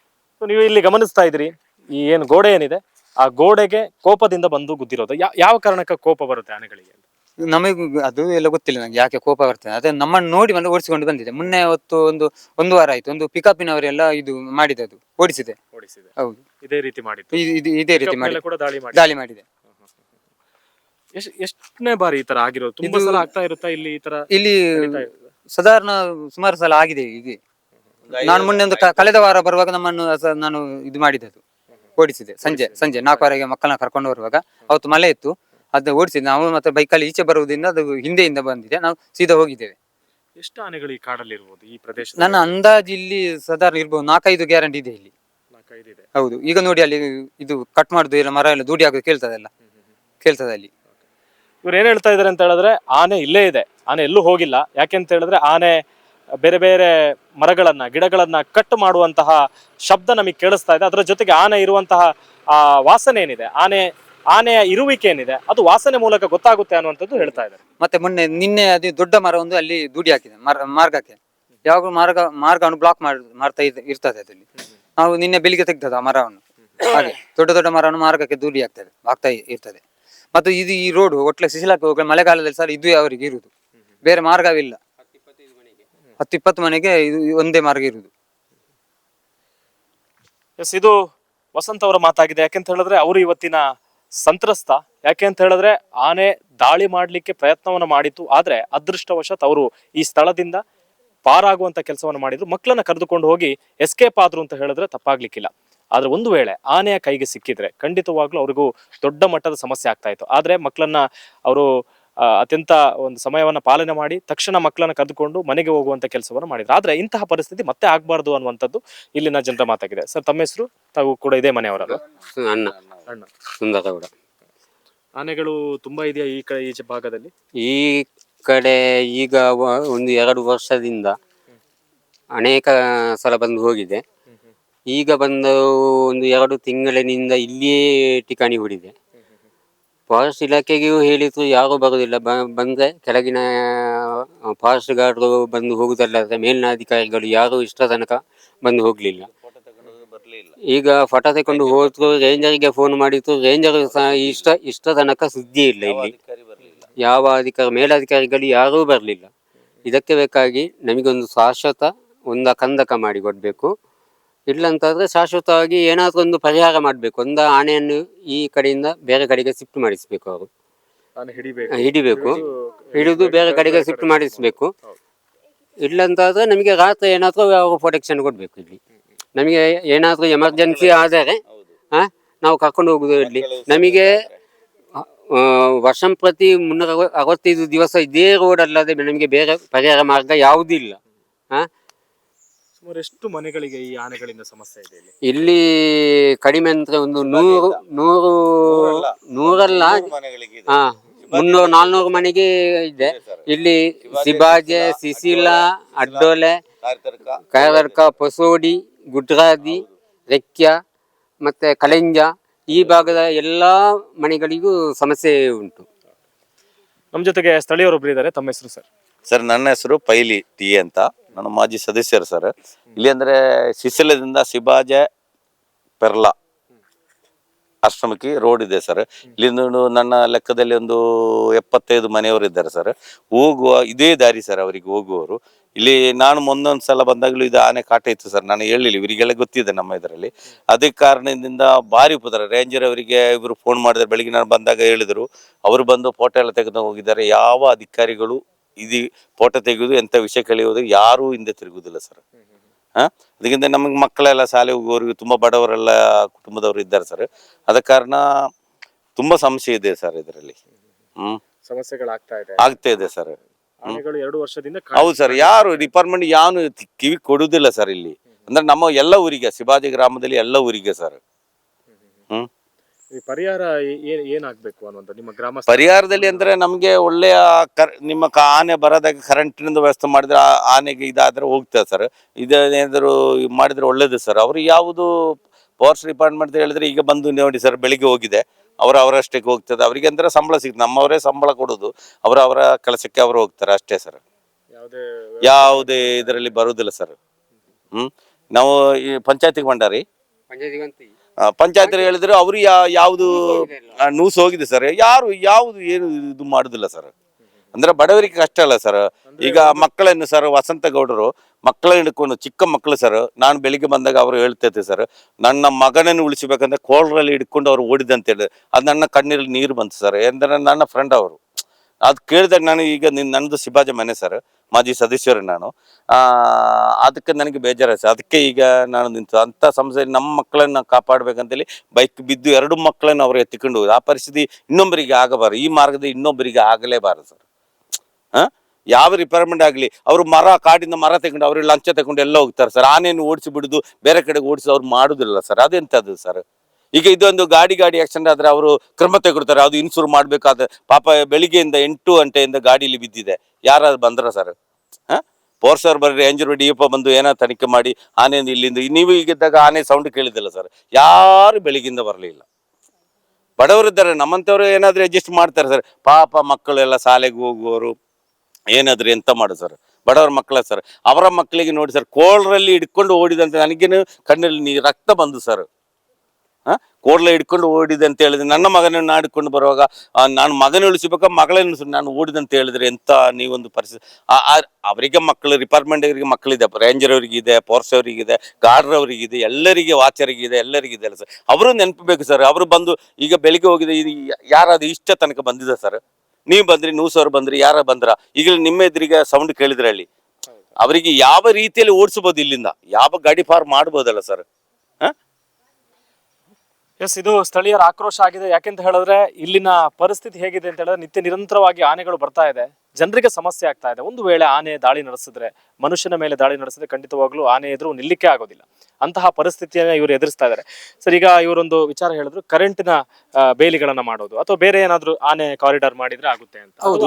So ನೀವು ಇಲ್ಲಿ ಗಮನಿಸ್ತಾ ಇದ್ರಿ ಈ ಏನು ಗೋಡೆ ಏನಿದೆ ಆ ಗೋಡೆಗೆ ಕೋಪದಿಂದ ಬಂದು ಗುದ್ದಿರೋದು. ಯಾ- ಯಾವ ಕಾರಣಕ್ಕೆ ಕೋಪ ಬರುತ್ತೆ ಆನೆಗಳಿಗೆ ಅಂತ? ನಮಗೆ ಅದು ಎಲ್ಲ ಗೊತ್ತಿಲ್ಲ ನಂಗೆ ಯಾಕೆ ಕೋಪ ಬರ್ತದೆ. ಅದೇ ನಮ್ಮನ್ನು ನೋಡಿ ಬಂದು ಓಡಿಸಿಕೊಂಡು ಬಂದಿದೆ. ಮೊನ್ನೆ ಹೊತ್ತು ಒಂದು ಒಂದು ವಾರ ಆಯ್ತು. ಒಂದು ಪಿಕಪ್ಪಿನವರೆಲ್ಲ ಇದು ಮಾಡಿದೆ ಅದು ಓಡಿಸಿದೆ. ಓಡಿಸಿದೆ. ಹೌದು. ಇದೇ ರೀತಿ ಮಾಡಿತ್ತು ಇದು- ಇದು ಇದೇ ರೀತಿ ಮಾಡಿ ಕೂಡ ದಾಳಿ ಮಾಡಿ ದಾಳಿ ಮಾಡಿದೆ. ಎಷ್ಟ್ ಎಷ್ಟನೇ ಬಾರಿ ಈ ತರ ಆಗಿರೋದು? ತುಂಬಾ ಸಲ ಆಗ್ತಾ ಇರುತ್ತಾ ಇಲ್ಲಿ ಈ ತರ ಇಲ್ಲಿ ನಡೀತಾ ಇರ್ತದಾ? ಸಾಧಾರಣ ಸುಮಾರು ಸಲ ಆಗಿದೆ ಹೀಗೆ. ನಾನು ಮೊನ್ನೆ ಒಂದು ಕ- ಕಳೆದ ವಾರ ಬರುವಾಗ ನಮ್ಮನ್ನು ಸ- ನಾನು ಇದು ಮಾಡಿದೆ ಅದು. ಓಡಿಸಿದೆ. ಸಂಜೆ ಸಂಜೆ ನಾಲ್ಕುವರೆಗೆ ಮಕ್ಕಳನ್ನ ಕರ್ಕೊಂಡು ಬರುವಾಗ. ಅವತ್ತು ಮಳೆ ಇತ್ತು. ಅದು ಓಡಿಸಿದ್ವಿ ನಾವು ಮತ್ತೆ ಬೈಕಲ್ಲಿ ಈಚೆ ಬರುವುದರಿಂದ ಅದು ಹಿಂದೆಯಿಂದ ಬಂದಿದೆ. ನಾವು ಸೀದಾ ಹೋಗಿದ್ದೇವೆ. ಎಷ್ಟು ಆನೆಗಳು ಈ ಕಾಡಲ್ಲಿ ಇರಬಹುದು ಈ ಪ್ರದೇಶ ನನ್ನ ಅಂದಾಜು ಇಲ್ಲಿ ಸಾಧಾರಣ ಇರ್ಬೋದು ನಾಲ್ಕೈದು ಗ್ಯಾರಂಟಿ ಇದೆ ಇಲ್ಲಿ. ಇದೆ. ಹೌದು ಈಗ ನೋಡಿ ಅಲ್ಲಿ ಇದು ಕಟ್ ಮಾಡುದು ಇಲ್ಲ ಮರ ಎಲ್ಲ ದೂಡಿ ಆಗೋದು ಕೇಳ್ತದಲ್ಲ? ಕೇಳ್ತದೆ ಅಲ್ಲಿ. ಇವ್ರು ಏನ್ ಹೇಳ್ತಾ ಇದಾರೆ ಅಂತ ಹೇಳಿದ್ರೆ ಆನೆ ಇಲ್ಲೇ ಇದೆ. ಆನೆ ಎಲ್ಲೂ ಹೋಗಿಲ್ಲ. ಯಾಕೆಂತ ಹೇಳಿದ್ರೆ ಆನೆ ಬೇರೆ ಬೇರೆ ಮರಗಳನ್ನ ಗಿಡಗಳನ್ನ ಕಟ್ ಮಾಡುವಂತಹ ಶಬ್ದ ನಮಗೆ ಕೇಳಿಸ್ತಾ ಇದೆ. ಅದರ ಜೊತೆಗೆ ಆನೆ ಇರುವಂತಹ ಆ ವಾಸನೆ ಏನಿದೆ? ಆನೆ ಆನೆಯ ಇರುವಿಕೆ ಏನಿದೆ ಅದು ವಾಸನೆ ಮೂಲಕ ಗೊತ್ತಾಗುತ್ತೆ ಅನ್ನುವಂಥದ್ದು ಹೇಳ್ತಾ ಇದ್ದಾರೆ. ಮತ್ತೆ ಮೊನ್ನೆ ನಿನ್ನೆ ಅದು ದೊಡ್ಡ ಮರ ಒಂದು ಅಲ್ಲಿ ದೂಡಿ ಹಾಕಿದೆ ಮರ ಮಾರ್ಗಕ್ಕೆ. ಯಾವಾಗ ಮಾರ್ಗ ಮಾರ್ಗವನ್ನು ಬ್ಲಾಕ್ ಮಾಡ್ ಮಾಡ್ತಾ ಇದ್- ಇರ್ತದೆ ಅದಲ್ಲಿ ನಾವು ನಿನ್ನೆ ಬೆಳಿಗ್ಗೆ ತೆಗ್ದದ್ದು ಆ ಮರವನ್ನು. ಹಾಗೆ ದೊಡ್ಡ ದೊಡ್ಡ ಮರವನ್ನು ಮಾರ್ಗಕ್ಕೆ ದೂಡಿ ಆಗ್ತದೆ ಆಗ್ತಾ ಇ- ಇರ್ತದೆ. ಮತ್ತು ಇದು ಈ ರೋಡ್ ಒಟ್ಲೆ ಸಿಸಿಲಾಕಿ ಹೋಗಲು ಮಳೆಗಾಲದಲ್ಲಿ ಸರ್ ಇದು ಅವರಿಗೆ ಇರುವುದು ಬೇರೆ ಮಾರ್ಗವಿಲ್ಲ. ಹತ್ತು ಇಪ್ಪತ್ತು ಮನೆಗೆ ಇದು ಒಂದೇ ಮಾರ್ಗ ಇರುವುದು ಎಸ್ ಇದು ವಸಂತ್ ಅವರ ಮಾತಾಗಿದೆ. ಯಾಕೆಂತ ಹೇಳಿದ್ರೆ ಅವರು ಇವತ್ತಿನ ಸಂತ್ರಸ್ತ. ಯಾಕೆ ಅಂತ ಹೇಳಿದ್ರೆ ಆನೆ ದಾಳಿ ಮಾಡಲಿಕ್ಕೆ ಪ್ರಯತ್ನವನ್ನ ಮಾಡಿತ್ತು. ಆದ್ರೆ ಅದೃಷ್ಟವಶಾತ್ ಅವರು ಈ ಸ್ಥಳದಿಂದ ಪಾರಾಗುವಂತ ಕೆಲಸವನ್ನ ಮಾಡಿದ್ರು. ಮಕ್ಕಳನ್ನ ಕರೆದುಕೊಂಡು ಹೋಗಿ ಎಸ್ಕೇಪ್ ಆದ್ರು ಅಂತ ಹೇಳಿದ್ರೆ ತಪ್ಪಾಗ್ಲಿಕ್ಕಿಲ್ಲ. ಆದ್ರೆ ಒಂದು ವೇಳೆ ಆನೆಯ ಕೈಗೆ ಸಿಕ್ಕಿದ್ರೆ ಖಂಡಿತವಾಗ್ಲೂ ಅವ್ರಿಗೂ ದೊಡ್ಡ ಮಟ್ಟದ ಸಮಸ್ಯೆ ಆಗ್ತಾ ಇತ್ತು. ಆದ್ರೆ ಮಕ್ಕಳನ್ನ ಅವರು ಅತ್ಯಂತ ಒಂದು ಸಮಯವನ್ನ ಪಾಲನೆ ಮಾಡಿ ತಕ್ಷಣ ಮಕ್ಕಳನ್ನ ಕರೆದುಕೊಂಡು ಮನೆಗೆ ಹೋಗುವಂತ ಕೆಲಸವನ್ನ ಮಾಡಿದ್ರು. ಆದ್ರೆ ಇಂತಹ ಪರಿಸ್ಥಿತಿ ಮತ್ತೆ ಆಗ್ಬಾರ್ದು ಅನ್ನುವಂಥದ್ದು ಇಲ್ಲಿನ ಜನರ ಮಾತಾಗಿದೆ. ಸರ್, ತಮ್ಮ ಹೆಸರು? ತಾವು ಕೂಡ ಇದೇ ಮನೆಯವರಲ್ಲ ಅಣ್ಣ. ಸುಂದರಗೌಡ ಆನೆಗಳು ತುಂಬಾ ಇದೆಯಾ ಈ ಕಡೆ ಈಚೆ ಭಾಗದಲ್ಲಿ? ಈ ಕಡೆ ಈಗ ವ- ಒಂದು ಎರಡು ವರ್ಷದಿಂದ ಅನೇಕ ಸಲ ಬಂದು ಹೋಗಿದೆ. ಈಗ ಬಂದು ಒಂದು ಎರಡು ತಿಂಗಳಿನಿಂದ ಇಲ್ಲಿಯೇ ಠಿಕಾಣಿ ಹೂಡಿದೆ. ಫಾರೆಸ್ಟ್ ಇಲಾಖೆಗೂ ಹೇಳಿದ್ರು ಯಾರೂ ಬರುವುದಿಲ್ಲ ಬ- ಬಂದ್ರೆ ಕೆಳಗಿನ ಫಾರೆಸ್ಟ್ ಗಾರ್ಡ್ರು ಬಂದು ಹೋಗುದಲ್ಲ ಮೇಲಿನ ಅಧಿಕಾರಿಗಳು ಯಾರೂ ಇಷ್ಟ ತನಕ ಬಂದು ಹೋಗ್ಲಿಲ್ಲ. ಈಗ ಫೋಟೋ ತೆಕೊಂಡು ಹೋದ್ರು ರೇಂಜರ್ಗೆ ಫೋನ್ ಮಾಡಿದ್ರು. ರೇಂಜರ್ ಸಹ ಇಷ್ಟ ಇಷ್ಟ ತನಕ ಸುದ್ದಿ ಇಲ್ಲ ಇಲ್ಲಿ. ಯಾವ ಅಧಿಕಾರಿ ಮೇಲಧಿಕಾರಿಗಳು ಯಾರೂ ಬರಲಿಲ್ಲ. ಇದಕ್ಕೆ ಬೇಕಾಗಿ ನಮಗೊಂದು ಶಾಶ್ವತ ಒಂದು ಕಂದಕ ಮಾಡಿ ಕೊಡಬೇಕು. ಇಲ್ಲಂತಾದ್ರೆ ಶಾಶ್ವತವಾಗಿ ಏನಾದರೂ ಒಂದು ಪರಿಹಾರ ಮಾಡಬೇಕು. ಒಂದು ಆನೆಯನ್ನು ಈ ಕಡೆಯಿಂದ ಬೇರೆ ಕಡೆಗೆ ಶಿಫ್ಟ್ ಮಾಡಿಸ್ಬೇಕು ಅವರು. ಹಿಡಿಬೇಕು. ಹಿಡಿಬೇಕು. ಹಿಡಿದು ಬೇರೆ ಕಡೆಗೆ ಶಿಫ್ಟ್ ಮಾಡಿಸ್ಬೇಕು. ಇಲ್ಲಂತಾದ್ರೆ ನಮಗೆ ರಾತ್ರಿ ಏನಾದರೂ ಅವರು ಪ್ರೊಟೆಕ್ಷನ್ ಕೊಡಬೇಕು ಇಲ್ಲಿ. ನಮಗೆ ಏನಾದರೂ ಎಮರ್ಜೆನ್ಸಿ ಆದರೆ ಹಾಂ ನಾವು ಕರ್ಕೊಂಡು ಹೋಗುದು ಇಲ್ಲಿ. ನಮಗೆ ವರ್ಷಂ ಪ್ರತಿ ಮುನ್ನೂರ ಅರವ- ಅರವತ್ತೈದು ದಿವಸ ಇದೇ ರೋಡ್ ಅಲ್ಲದೆ ನಮಗೆ ಬೇರೆ ಪರಿಹಾರ ಮಾರ್ಗ ಯಾವುದೂ ಇಲ್ಲ. ಹಾಂ ಸುಮಾರು ಎಷ್ಟು ಮನೆಗಳಿಗೆ ಈ ಆನೆಗಳಿಂದ ಸಮಸ್ಯೆ ಇದೆ ಇಲ್ಲಿ? ಇಲ್ಲಿ ಕಡಿಮೆ ಅಂದ್ರೆ ಒಂದು ನೂರು ನೂರು ನೂರಲ್ಲ. ಹಾ ಮುನ್ನೂರು ನಾಲ್ನೂರು ಮನೆಗೆ ಇದೆ. ಇಲ್ಲಿ ಸಿಬಾಜೆ ಸಿಸಿಲಾ ಅಡ್ಡೋಲೆ ಕೈರಡ್ಕ ಪಸೋಡಿ ಗುಡ್ರಾದಿ ರೆಕ್ಯ ಮತ್ತೆ ಕಲೆಂಜ ಈ ಭಾಗದ ಎಲ್ಲಾ ಮನೆಗಳಿಗೂ ಸಮಸ್ಯೆ ಉಂಟು. ನಮ್ಮ ಜೊತೆಗೆ ಸ್ಥಳೀಯರೊಬ್ರು ಇದ್ದಾರೆ ತಮ್ಮ ಹೆಸರು ಸರ್? ಸರ್ ನನ್ನ ಹೆಸರು ಪೈಲಿ ಟಿ ಅಂತ. ನನ್ನ ಮಾಜಿ ಸದಸ್ಯರು ಸರ್. ಇಲ್ಲಿ ಅಂದ್ರೆ ಸಿಸಿಲದಿಂದ ಸಿಬಾಜೆ ಪೆರ್ಲಾ ಆಶ್ರಮಕ್ಕೆ ರೋಡ್ ಇದೆ ಸರ್. ಇಲ್ಲಿಂದ ನನ್ನ ಲೆಕ್ಕದಲ್ಲಿ ಒಂದು ಎಪ್ಪತ್ತೈದು ಮನೆಯವರು ಇದ್ದಾರೆ ಸರ್. ಹೋಗುವ ಇದೇ ದಾರಿ ಸರ್ ಅವರಿಗೆ ಹೋಗುವವರು. ಇಲ್ಲಿ ನಾನು ಮೊನ್ನೊಂದು ಸಲ ಬಂದಾಗಲೂ ಇದು ಆನೆ ಕಾಟ ಇತ್ತು ಸರ್ ನಾನು ಹೇಳಿಲ್ಲ ಇವರಿಗೆಲ್ಲ ಗೊತ್ತಿದೆ ನಮ್ಮ ಇದರಲ್ಲಿ. ಅದೇ ಕಾರಣದಿಂದ ಭಾರಿ ಉಪದ್ರ ರೇಂಜರ್ ಅವರಿಗೆ ಇವರು ಫೋನ್ ಮಾಡಿದ್ರೆ ಬೆಳಿಗ್ಗೆ ನಾನು ಬಂದಾಗ ಹೇಳಿದರು ಅವರು ಬಂದು ಫೋಟೋ ಎಲ್ಲ ತೆಗೆದು ಹೋಗಿದ್ದಾರೆ ಯಾವ ಅಧಿಕಾರಿಗಳು ಇದು ಫೋಟೋ ತೆಗೆಯೋದು ಎಂಥ ವಿಷಯ ಕಲಿಯೋದು ಯಾರೂ ಹಿಂದೆ ತಿರುಗುವುದಿಲ್ಲ ಸರ್. ಹಾಂ? ಅದಕ್ಕಿಂತ ನಮಗೆ ಮಕ್ಕಳೆಲ್ಲ ಶಾಲೆ ಹೋಗುವವರಿಗೆ ತುಂಬ ಬಡವರೆಲ್ಲ ಕುಟುಂಬದವರು ಇದ್ದಾರೆ ಸರ್. ಅದ ಕಾರಣ ತುಂಬ ಸಮಸ್ಯೆ ಇದೆ ಸರ್ ಇದರಲ್ಲಿ. ಹ್ಮ್. ಸಮಸ್ಯೆಗಳಾಗ್ತಾ ಇದೆ. ಆಗ್ತಾ ಇದೆ ಸರ್. ಆನೆಗಳು ಎರಡು ವರ್ಷದಿಂದ ಹೌದು ಸರ್ ಯಾರು ಡಿಪಾರ್ಟ್ಮೆಂಟ್ ಯಾರು ಕಿವಿ ಕೊಡುವುದಿಲ್ಲ ಸರ್ ಇಲ್ಲಿ. ಅಂದ್ರೆ ನಮ್ಮ ಎಲ್ಲ ಊರಿಗೆ ಶಿವಾಜಿ ಗ್ರಾಮದಲ್ಲಿ ಎಲ್ಲ ಊರಿಗೆ ಸರ್. ಹ್ಮ್ ಈ ಪರಿಹಾರ ಏ- ಏನಾಗ್ಬೇಕು ಅನ್ನುವಂಥ ನಿಮ್ಮ ಗ್ರಾಮ ಪರಿಹಾರದಲ್ಲಿ ಅಂದ್ರೆ ನಮ್ಗೆ ಒಳ್ಳೆಯ ಕರ್ ನಿಮ್ಮ ಕ- ಆನೆ ಬರೋದಾಗ ಕರೆಂಟಿನಿಂದ ವ್ಯವಸ್ಥೆ ಮಾಡಿದ್ರೆ ಆ ಆನೆಗೆ ಇದಾದ್ರೆ ಹೋಗ್ತದೆ ಸರ್. ಇದೇನಾದ್ರು ಮಾಡಿದ್ರೆ ಒಳ್ಳೇದು ಸರ್. ಅವ್ರು ಯಾವುದು ಪವರ್ಸ್ ಡಿಪಾರ್ಟ್ಮೆಂಟ್ ಹೇಳಿದ್ರೆ ಈಗ ಬಂದು ನೋಡಿ ಸರ್ ಬೆಳಿಗ್ಗೆ ಹೋಗಿದೆ. ಅವರ ಅವರಷ್ಟಕ್ಕೆ ಹೋಗ್ತದೆ. ಅವರಿಗೆ ಅಂದ್ರೆ ಸಂಬಳ ಸಿಗ್ತದೆ. ನಮ್ಮವರೇ ಸಂಬಳ ಕೊಡೋದು. ಅವರ ಅವರ ಕೆಲಸಕ್ಕೆ ಅವರು ಹೋಗ್ತಾರೆ ಅಷ್ಟೇ ಸರ್. ಯಾವುದೇ ಯಾವುದೇ ಇದರಲ್ಲಿ ಬರುವುದಿಲ್ಲ ಸರ್. ಹ್ಮ್. ನಾವು ಈ ಪಂಚಾಯತಿಗೆ ಬಂಡಾರಿ ಪಂಚಾಯತ್ ಹೇಳಿದ್ರೆ ಅವರು ಯಾ ಯಾವುದು ನೂಸು ಹೋಗಿದೆ ಸರ್. ಯಾರು ಯಾವುದು ಏನು ಇದು ಮಾಡುದಿಲ್ಲ ಸರ್. ಅಂದ್ರೆ ಬಡವರಿಗೆ ಕಷ್ಟ ಅಲ್ಲ ಸರ್ ಈಗ ಮಕ್ಕಳನ್ನು ಸರ್ ವಸಂತ ಗೌಡರು ಮಕ್ಕಳನ್ನ ಹಿಡ್ಕೊಂಡು ಚಿಕ್ಕ ಮಕ್ಕಳು ಸರ್ ನಾನು ಬೆಳಿಗ್ಗೆ ಬಂದಾಗ ಅವರು ಹೇಳ್ತೈತೆ ಸರ್ ನನ್ನ ಮಗನನ್ನು ಉಳಿಸಬೇಕಂದ್ರೆ ಕೋಳರಲ್ಲಿ ಹಿಡ್ಕೊಂಡು ಅವ್ರು ಓಡಿದಂತ ಹೇಳಿ. ಅದು ನನ್ನ ಕಣ್ಣೀರಲ್ಲಿ ನೀರು ಬಂತು ಸರ್ ಎಂದ್ರೆ ನನ್ನ ಫ್ರೆಂಡ್ ಅವರು. ಅದು ಕೇಳಿದಾಗ ನಾನು ಈಗ ನಿನ್ ನನ್ನದು ಶಿವಾಜಿ ಮನೆ ಸರ್ ಮಾಜಿ ಸದಸ್ಯರು ನಾನು. ಆ, ಅದಕ್ಕೆ ನನಗೆ ಬೇಜಾರ ಸರ್ ಅದಕ್ಕೆ ಈಗ ನಾನು ನಿಂತು ಅಂಥ ಸಮಸ್ಯೆ ನಮ್ಮ ಮಕ್ಕಳನ್ನ ಕಾಪಾಡ್ಬೇಕಂತೇಳಿ ಬೈಕ್ ಬಿದ್ದು ಎರಡು ಮಕ್ಕಳನ್ನು ಅವರು ಎತ್ತಿಕೊಂಡು ಹೋಗುದು ಆ ಪರಿಸ್ಥಿತಿ ಇನ್ನೊಬ್ಬರಿಗೆ ಆಗಬಾರದು. ಈ ಮಾರ್ಗದ ಇನ್ನೊಬ್ಬರಿಗೆ ಆಗಲೇಬಾರದು ಸರ್ ಯಾವ ರಿಪೇರ್ಮೆಂಟ್ ಆಗಲಿ, ಅವರು ಮರ, ಕಾಡಿಂದ ಮರ ತಗೊಂಡು ಅವ್ರಿಗೆ ಲಂಚ ತಗೊಂಡು ಎಲ್ಲ ಹೋಗ್ತಾರೆ ಸರ್. ಆನೆಯನ್ನು ಓಡಿಸಿ ಬಿಡುದು, ಬೇರೆ ಕಡೆಗೆ ಓಡಿಸಿ ಅವ್ರು ಮಾಡುದಿಲ್ಲ ಸರ್. ಅದೆಂಥದ್ದು ಸರ್? ಈಗ ಇದೊಂದು ಗಾಡಿ ಗಾಡಿ ಆಕ್ಸಿಡೆಂಟ್ ಆದ್ರೆ ಅವರು ಕ್ರಮ ತೆಗೊಡ್ತಾರೆ ಅದು ಇನ್ಸೂರ್ ಮಾಡ್ಬೇಕಾದ, ಪಾಪ ಬೆಳಿಗ್ಗೆಯಿಂದ ಎಂಟು ಗಂಟೆಯಿಂದ ಗಾಡಿಲಿ ಬಿದ್ದಿದೆ. ಯಾರಾದ್ರು ಬಂದ್ರ ಸರ್? ಪೋರ್ಸರ್ ಬರ್ರಿ ರೇಂಜರ್ ಡಿ ಬಂದು ಏನೋ ತನಿಖೆ ಮಾಡಿ ಆನೆಯಿಂದ ಇಲ್ಲಿಂದ, ನೀವು ಈಗಿದ್ದಾಗ ಆನೆ ಸೌಂಡ್ ಕೇಳಿದಿಲ್ಲ ಸರ್. ಯಾರು ಬೆಳಿಗ್ಗಿಂದ ಬರಲಿಲ್ಲ. ಬಡವರಿದ್ದಾರೆ, ನಮ್ಮಂಥವ್ರು ಏನಾದ್ರು ಅಡ್ಜಸ್ಟ್ ಮಾಡ್ತಾರೆ ಸರ್. ಪಾಪ ಮಕ್ಕಳೆಲ್ಲ ಶಾಲೆಗೆ ಹೋಗುವವರು ಏನಾದ್ರು ಎಂತ ಮಾಡು ಸರ್? ಬಡವರ ಮಕ್ಕಳ ಸರ್, ಅವರ ಮಕ್ಕಳಿಗೆ ನೋಡಿ ಸರ್ ಕೋಳರಲ್ಲಿ ಹಿಡ್ಕೊಂಡು ಓಡಿದಂತೆ ನನಗೇನು ಕಣ್ಣಲ್ಲಿ ನೀ ರಕ್ತ ಬಂದು ಸರ್. ಹಾ? ಕೋಡ್ಲ ಹಿಡ್ಕೊಂಡು ಓಡಿದೆ ಅಂತ ಹೇಳಿದ್ರೆ ನನ್ನ ಮಗನನ್ನು ಆಡಿಕೊಂಡು ಬರುವಾಗ ನಾನು ಮಗನ ಉಳಿಸಬೇಕು, ಮಗಳನ್ನ ನಾನು ಓಡಿದೆ ಅಂತ ಹೇಳಿದ್ರೆ ಎಂತ ನೀವೊಂದು ಪರಿಸ್ಥಿತಿ ಅವರಿಗೆ ಮಕ್ಕಳು ರಿಪಾರ್ಟ್ಮೆಂಟ್ ಅವರಿಗೆ ಮಕ್ಕಳಿದೆ ರೇಂಜರ್ ಅವರಿಗಿದೆ ಪೋರ್ಸ್ ಅವರಿಗಿದೆ ಗಾರ್ಡರ್ ಅವರಿಗಿದೆ, ಎಲ್ಲರಿಗೆ ವಾಚರಿಗಿದೆ ಎಲ್ಲರಿಗಿದೆ ಅಲ್ಲ ಸರ್. ಅವರು ನೆನಪಬೇಕು ಸರ್, ಅವರು ಬಂದು ಈಗ ಬೆಳಿಗ್ಗೆ ಹೋಗಿದೆ ಯಾರಾದ್ರು ಇಷ್ಟ ತನಕ ಬಂದಿದೆ ಸರ್? ನೀವು ಬಂದ್ರಿ ನ್ಯೂಸ್ ಅವ್ರು ಬಂದ್ರಿ ಯಾರ ಬಂದ್ರ? ಈಗ ನಿಮ್ಮ ಎದುರಿಗೆ ಸೌಂಡ್ ಕೇಳಿದ್ರೆ ಅಲ್ಲಿ ಅವರಿಗೆ ಯಾವ ರೀತಿಯಲ್ಲಿ ಓಡಿಸಬಹುದು ಇಲ್ಲಿಂದ? ಯಾವ ಗಾಡಿ ಪಾರ್ ಮಾಡಬಹುದಲ್ಲ ಸರ್? ಎಸ್ ಇದು ಸ್ಥಳೀಯರ ಆಕ್ರೋಶ ಆಗಿದೆ. ಯಾಕೆಂತ ಹೇಳಿದ್ರೆ ಇಲ್ಲಿನ ಪರಿಸ್ಥಿತಿ ಹೇಗಿದೆ ಅಂತ ಹೇಳಿದ್ರೆ ನಿತ್ಯ ನಿರಂತರವಾಗಿ ಆನೆಗಳು ಬರ್ತಾ ಇದೆ. ಜನರಿಗೆ ಸಮಸ್ಯೆ ಆಗ್ತಾ ಇದೆ. ಒಂದು ವೇಳೆ ಆನೆ ದಾಳಿ ನಡೆಸಿದ್ರೆ ಮನುಷ್ಯನ ಮೇಲೆ ದಾಳಿ ನಡೆಸಿದ್ರೆ ಖಂಡಿತವಾಗ್ಲೂ ಆನೆ ಎದುರು ನಿಲ್ಲಿಕ್ಕೆ ಆಗೋದಿಲ್ಲ. ಅಂತಹ ಪರಿಸ್ಥಿತಿಯನ್ನ ಇವರು ಎದುರಿಸ್ತಾ ಇದ್ದಾರೆ ಸರ್ ಈಗ ಇವರೊಂದು ವಿಚಾರ ಹೇಳಿದ್ರು ಕರೆಂಟಿನ ಬೇಲಿಗಳನ್ನ ಮಾಡೋದು. ಅಥವಾ ಬೇರೆ ಏನಾದ್ರು ಆನೆ ಕಾರಿಡಾರ್ ಮಾಡಿದ್ರೆ ಆಗುತ್ತೆ ಅಂತ. ಹೌದು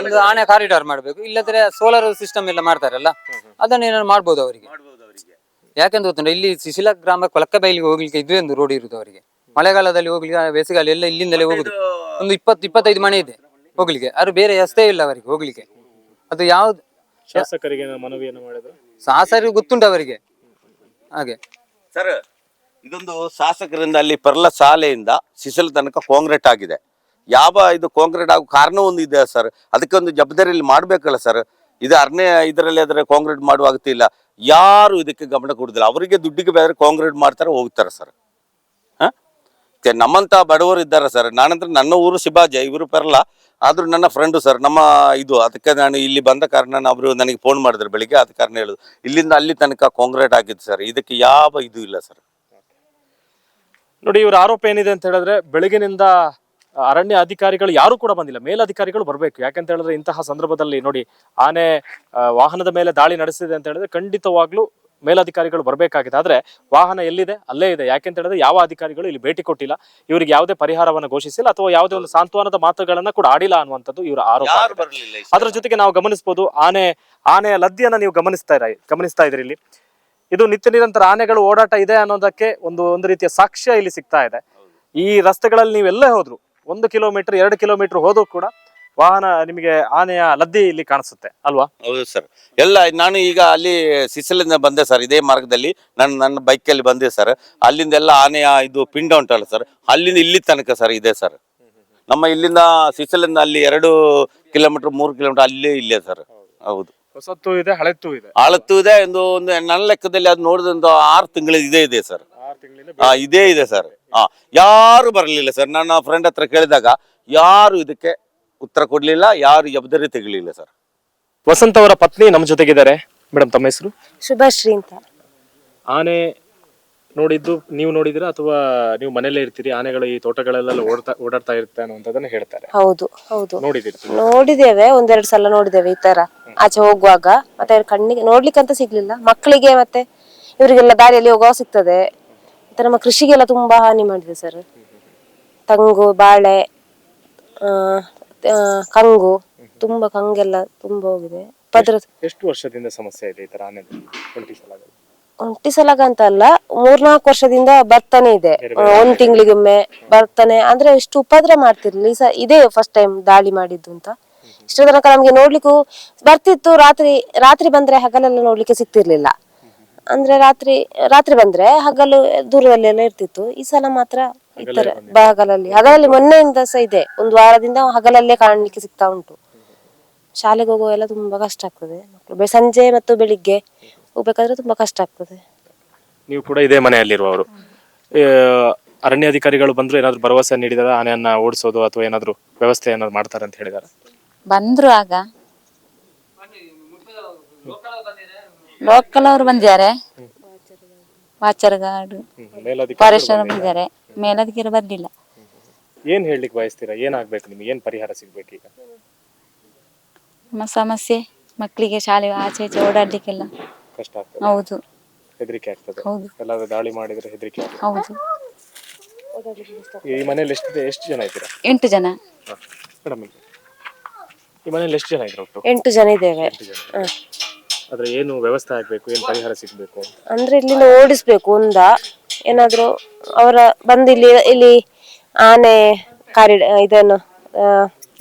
ಒಂದು ಆನೆ ಕಾರಿಡಾರ್ ಮಾಡಬೇಕು. ಇಲ್ಲದ್ರೆ ಸೋಲಾರ್ ಸಿಸ್ಟಮ್ ಎಲ್ಲ ಮಾಡ್ತಾರಲ್ಲ ಅದನ್ನ ಏನಾದ್ರು ಮಾಡ್ಬೋದು ಅವರಿಗೆ. ಯಾಕೆಂತ ಗೊತ್ತುಂಟ ಇಲ್ಲಿ ಶಿಶಿಲ ಗ್ರಾಮ ಕೊಲಕ್ಕ ಬೈಲಿಗೆ ಹೋಗ್ಲಿಕ್ಕೆ ಇದು ಒಂದು ರೋಡ್ ಇರುದು ಅವರಿಗೆ. ಮಳೆಗಾಲದಲ್ಲಿ ಹೋಗ್ಲಿಕ್ಕೆ ಬೇಸಿಗೆಗಾಲ ಎಲ್ಲ ಇಲ್ಲಿಂದಲೇ ಹೋಗುದು. ಒಂದು ಇಪ್ಪತ್ತು ಇಪ್ಪತ್ತೈದು ಮನೆ ಇದೆ ಹೋಗ್ಲಿಕ್ಕೆ. ಅದು ಬೇರೆ ರಸ್ತೆ ಇಲ್ಲ ಅವರಿಗೆ ಹೋಗ್ಲಿಕ್ಕೆ. ಅದು ಯಾವ್ದು? ಶಾಸಕರಿಗೆ ಮನವಿಯನ್ನು ಮಾಡಿದ್ರು? ಶಾಸಕರಿಗೆ ಗೊತ್ತುಂಟು ಅವರಿಗೆ. ಹಾಗೆ. ಸರ್ ಇದೊಂದು ಶಾಸಕರಿಂದ ಅಲ್ಲಿ ಪರ್ಲ ಶಾಲೆಯಿಂದ ಸಿಸಲ್ ತನಕ ಕಾಂಕ್ರೀಟ್ ಆಗಿದೆ. ಯಾವ ಇದು ಕಾಂಕ್ರೀಟ್ ಆಗೋ ಕಾರಣ ಒಂದು ಇದೆ ಸರ್? ಅದಕ್ಕೆ ಒಂದು ಜವಾಬ್ದಾರಿಯಲ್ಲಿ ಮಾಡ್ಬೇಕಲ್ಲ ಸರ್? ಇದು ಅರ್ನೇ ಇದರಲ್ಲಿ ಅದರ ಕಾಂಕ್ರೀಟ್ ಮಾಡುವ ಅಗತ್ಯ ಇಲ್ಲ. ಯಾರು ಇದಕ್ಕೆ ಗಮನ ಕೊಡುದಿಲ್ಲ. ಅವರಿಗೆ ದುಡ್ಡಿಗೆ ಬೇರೆ ಕಾಂಕ್ರೀಟ್ ಮಾಡ್ತಾರೆ, ಹೋಗ್ತಾರೆ ಸರ್. ಹಾಂ? ನಮ್ಮಂತ ಬಡವರು ಇದ್ದಾರೆ ಸರ್. ನಾನಂದ್ರೆ ನನ್ನ ಊರು ಶಿಬಾಜ ಇವರು ಪರಲ್ಲ ಆದ್ರೂ ನನ್ನ ಫ್ರೆಂಡು ಸರ್, ನಮ್ಮ ಇದು, ಅದಕ್ಕೆ ನಾನು ಇಲ್ಲಿ ಬಂದ ಕಾರಣ ಅವರು ನನಗೆ ಫೋನ್ ಮಾಡಿದ್ರು ಬೆಳಿಗ್ಗೆ, ಅದ ಕಾರಣ ಹೇಳುದು. ಇಲ್ಲಿಂದ ಅಲ್ಲಿ ತನಕ ಕಾಂಕ್ರೀಟ್ ಆಗಿತ್ತು ಸರ್. ಇದಕ್ಕೆ ಯಾವ ಇದು ಇಲ್ಲ ಸರ್. ನೋಡಿ, ಇವ್ರ ಆರೋಪ ಏನಿದೆ ಅಂತ ಹೇಳಿದ್ರೆ ಬೆಳಗಿನಿಂದ ಅರಣ್ಯ ಅಧಿಕಾರಿಗಳು ಯಾರು ಕೂಡ ಬಂದಿಲ್ಲ. ಮೇಲಧಿಕಾರಿಗಳು ಬರಬೇಕು. ಯಾಕಂತ ಹೇಳಿದ್ರೆ ಇಂತಹ ಸಂದರ್ಭದಲ್ಲಿ ನೋಡಿ ಆನೆ ವಾಹನದ ಮೇಲೆ ದಾಳಿ ನಡೆಸಿದೆ ಅಂತ ಹೇಳಿದ್ರೆ ಖಂಡಿತವಾಗ್ಲೂ ಮೇಲಧಿಕಾರಿಗಳು ಬರಬೇಕಾಗಿದೆ. ಆದ್ರೆ ವಾಹನ ಎಲ್ಲಿದೆ? ಅಲ್ಲೇ ಇದೆ. ಯಾಕೆಂತ ಹೇಳಿದ್ರೆ ಯಾವ ಅಧಿಕಾರಿಗಳು ಇಲ್ಲಿ ಭೇಟಿ ಕೊಟ್ಟಿಲ್ಲ. ಇವರಿಗೆ ಯಾವುದೇ ಪರಿಹಾರವನ್ನು ಘೋಷಿಸಿಲ್ಲ ಅಥವಾ ಯಾವುದೇ ಒಂದು ಸಾಂತ್ವನದ ಮಾತುಗಳನ್ನ ಕೂಡ ಆಡಿಲ್ಲ ಅನ್ನುವಂಥದ್ದು ಇವರ ಆರೋಪ. ಅದರ ಜೊತೆಗೆ ನಾವು ಗಮನಿಸಬಹುದು ಆನೆ ಆನೆಯ ಲದ್ದಿಯನ್ನ ನೀವು ಗಮನಿಸ್ತಾ ಇರ ಗಮನಿಸ್ತಾ ಇದ್ರಿ ಇಲ್ಲಿ. ಇದು ನಿತ್ಯ ನಿರಂತರ ಆನೆಗಳು ಓಡಾಟ ಇದೆ ಅನ್ನೋದಕ್ಕೆ ಒಂದು ಒಂದು ರೀತಿಯ ಸಾಕ್ಷ್ಯ ಇಲ್ಲಿ ಸಿಗ್ತಾ ಇದೆ. ಈ ರಸ್ತೆಗಳಲ್ಲಿ ನೀವೆಲ್ಲೇ ಹೋದ್ರು ಒಂದು ಕಿಲೋಮೀಟರ್ ಎರಡು ಕಿಲೋಮೀಟರ್ ಹೋದ್ರೂ ಕೂಡ ವಾಹನ ನಿಮಗೆ ಆನೆಯ ಲದ್ದಿ ಇಲ್ಲಿ ಕಾಣಿಸುತ್ತೆ ಅಲ್ವಾ? ಹೌದು ಸರ್ ಎಲ್ಲ ನಾನು ಈಗ ಅಲ್ಲಿ ಸಿಸಲಿಂದ ಬಂದೆ ಸರ್ ಇದೇ ಮಾರ್ಗದಲ್ಲಿ. ನಾನು ನನ್ನ ಬೈಕಲ್ಲಿ ಬಂದೆ ಸರ್ ಅಲ್ಲಿಂದ ಎಲ್ಲ ಆನೆಯ ಇದು ಪಿಂಡ ಉಂಟಲ್ಲ ಸರ್ ಅಲ್ಲಿಂದ ಇಲ್ಲಿ ತನಕ ಸರ್ ಇದೆ ಸರ್ ನಮ್ಮ ಇಲ್ಲಿಂದ ಸಿಸಲಿಂದ ಅಲ್ಲಿ ಎರಡು ಕಿಲೋಮೀಟರ್ ಮೂರು ಕಿಲೋಮೀಟರ್ ಅಲ್ಲೇ ಇಲ್ಲೇ ಸರ್ ಹೌದು. ಹೊಸತ್ತು ಇದೆ ಹಳೆತ್ತು ಇದೆ. ಹಳತ್ತು ಇದೆ ಒಂದು ಒಂದು ನನ್ನ ಲೆಕ್ಕದಲ್ಲಿ ಅದು ನೋಡಿದ ಒಂದು ಆರು ತಿಂಗಳ ಇದೇ ಇದೆ ಸರ್ ಆರು ತಿಂಗಳಿಂದ ಹಾ ಇದೇ ಇದೆ ಸರ್ ಹಾ ಯಾರು ಬರಲಿಲ್ಲ ಸರ್? ನನ್ನ ಫ್ರೆಂಡ್ ಹತ್ರ ಕೇಳಿದಾಗ ಯಾರು ಇದಕ್ಕೆ ಉತ್ತರ ಕೊಡ್ಲಿಲ್ಲ ಯಾರು ಜವಾಬ್ದಾರಿ ತೆಗಲಿಲ್ಲ ಸರ್. ವಸಂತ ಅವರ ಪತ್ನಿ ನಮ್ಮ ಜೊತೆಗಿದ್ದಾರೆ. ಮೇಡಮ್ ತಮ್ಮ ಹೆಸರು? ಶುಭಶ್ರೀ ಅಂತ. ಆನೆ ನೋಡಿದ್ದು ನೀವು ನೋಡಿದಿರಾ ಅಥವಾ ನೀವು ಮನೇಲೇ ಇರ್ತೀರಿ? ಆನೆಗಳು ಈ ತೋಟಗಳೆಲ್ಲ ಓಡ್ತಾ ಓಡಾಡ್ತಾ ಇರುತ್ತೆ ಅನ್ನುವಂಥದ್ದನ್ನ ಹೇಳ್ತಾರೆ. ಹೌದು ಹೌದು. ನೋಡಿದಿರಿ ನೋಡಿದ್ದೇವೆ ಒಂದೆರಡು ಸಲ ನೋಡಿದ್ದೇವೆ ಈ ತರ ಆಚೆ ಹೋಗುವಾಗ ಮತ್ತೆ ಅವ್ರ ಕಣ್ಣಿಗೆ ನೋಡ್ಲಿಕ್ಕಂತ ಸಿಗ್ಲಿಲ್ಲ. ಮಕ್ಕಳಿಗೆ ಮತ್ತೆ ಇವರಿಗೆಲ್ಲ ದಾರಿಯಲ್ಲಿ ಹೋಗುವಾಗ ಸಿಗ್ತದೆ. ಮತ್ತೆ ನಮ್ಮ ಕೃಷಿಗೆಲ್ಲ ತುಂಬಾ ಹಾನಿ ಮಾಡಿದೆ ಸರ್ ತಂಗು ಬಾಳೆ ಆ, ಆ, ಕಂಗು ತುಂಬಾ ಕಂಗೆಲ್ಲ ತುಂಬಾ ಹೋಗಿದೆ. ಭದ್ರ ಎಷ್ಟು ವರ್ಷದಿಂದ ಸಮಸ್ಯೆ ಇದೆ ಈ ತರ ಆನೆ ಒಂಟಿ ಸಲಗ ಒಂಟಿ ಸಲಾಗ ಅಂತ ಅಲ್ಲ ಮೂರ್ನಾಲ್ಕು ವರ್ಷದಿಂದ ಬರ್ತಾನೆ ಇದೆ. ಒಂದ್ ತಿಂಗಳಿಗೊಮ್ಮೆ ಬರ್ತಾನೆ. ಅಂದ್ರೆ ಇಷ್ಟು ಉಪದ್ರ ಮಾಡ್ತಿರ್ಲಿ ಸ ಇದೇ ಫಸ್ಟ್ ಟೈಮ್ ದಾಳಿ ಮಾಡಿದ್ದು ಅಂತ. ಇಷ್ಟು ತನಕ ನಮ್ಗೆ ನೋಡ್ಲಿಕ್ಕೂ ಬರ್ತಿತ್ತು ರಾತ್ರಿ ರಾತ್ರಿ ಬಂದ್ರೆ ಹಗಲೆಲ್ಲ ನೋಡ್ಲಿಕ್ಕೆ ಸಿಗ್ತಿರ್ಲಿಲ್ಲ. ಅಂದ್ರೆ ರಾತ್ರಿ ರಾತ್ರಿ ಬಂದ್ರೆ ಹಗಲು ದೂರದಲ್ಲೆಲ್ಲ ಇರ್ತಿತ್ತು. ಈ ಸಲ ಮಾತ್ರ ಇತರ ತರ ಹಗಲಲ್ಲಿ ಹಗಲಲ್ಲಿ ಮೊನ್ನೆಯಿಂದ ಸಹ ಇದೆ. ಒಂದು ವಾರದಿಂದ ಹಗಲಲ್ಲೇ ಕಾಣಲಿಕ್ಕೆ ಸಿಗ್ತಾ ಉಂಟು. ಶಾಲೆಗೆ ಹೋಗುವೆಲ್ಲ ತುಂಬಾ ಕಷ್ಟ ಆಗ್ತದೆ. ಮಕ್ಕಳು ಸಂಜೆ ಮತ್ತು ಬೆಳಿಗ್ಗೆ ಹೋಗ್ಬೇಕಾದ್ರೆ ತುಂಬಾ ಕಷ್ಟ ಆಗ್ತದೆ. ನೀವು ಕೂಡ ಇದೇ ಮನೆಯಲ್ಲಿರುವವರು. ಆ, ಅರಣ್ಯ ಅಧಿಕಾರಿಗಳು ಬಂದ್ರು ಏನಾದ್ರು ಭರವಸೆ ನೀಡಿದಾರ? ಆನೆಯನ್ನ ಓಡಿಸೋದು ಅಥವಾ ಏನಾದ್ರು ವ್ಯವಸ್ಥೆ ಏನಾದ್ರು ಮಾಡ್ತಾರೆ ಅಂತ ಹೇಳಿದಾರೆ? ಬಂದ್ರು ಆಗ. ಲೋಕಲ್ ಅವ್ರು ಬಂದಿದ್ದಾರೆ. ವಾಚರ್ ಗಾರ್ಡ್ ಮೇಲಧಿಕಾರಿ ಫಾರೆಸ್ಟ್ ಅವರು ಬಂದಿದ್ದಾರೆ ಮೇಲಧಿಕಾರಿ ಬರ್ಲಿಲ್ಲ. ಏನ್ ಹೇಳ್ಲಿಕ್ಕೆ ಬಯಸ್ತೀರಾ? ಏನಾಗ್ಬೇಕು ನಿಮ್ಗೆ? ಏನ್ ಪರಿಹಾರ ಸಿಗ್ಬೇಕು ಈಗ? ನಮ್ಮ ಸಮಸ್ಯೆ ಮಕ್ಕಳಿಗೆ ಶಾಲೆ ಆಚೆ ಈಚೆ ಓಡಾಡ್ಲಿಕ್ಕೆಲ್ಲ. ಕಷ್ಟ ಆಗ್ತದೆ. ಹೌದು. ಹೆದರಿಕೆ ಆಗ್ತದೆ. ಹೌದು. ಎಲ್ಲಾದ್ರೂ ದಾಳಿ ಮಾಡಿದ್ರೆ ಹೆದರಿಕೆ ಆಗ್ತದೆ. ಹೌದು. ಈ ಮನೇಲಿ ಎಷ್ಟು ಎಷ್ಟು ಜನ ಇದ್ದೀರಾ? ಎಂಟು ಜನ. ಮೇಡಮ್ ಈ ಮನೇಲಿ ಎಷ್ಟು ಜನ ಇದ್ದೀರಾ ಒಟ್ಟು? ಎಂಟು ಜನ ಇದ್ದೇವೆ. ಹ. ಆದ್ರೆ ಏನು ವ್ಯವಸ್ಥೆ ಆಗ್ಬೇಕು ಏನು ಪರಿಹಾರ ಸಿಗ್ಬೇಕು? ಅಂದ್ರೆ ಇಲ್ಲಿಂದ ಓಡಿಸ್ಬೇಕು ಒಂದ. ಏನಾದ್ರು ಅವರ ಬಂದು ಇಲ್ಲಿ ಇಲ್ಲಿ ಆನೆ ಕಾರಿಡ ಇದನ್ನು ಆ,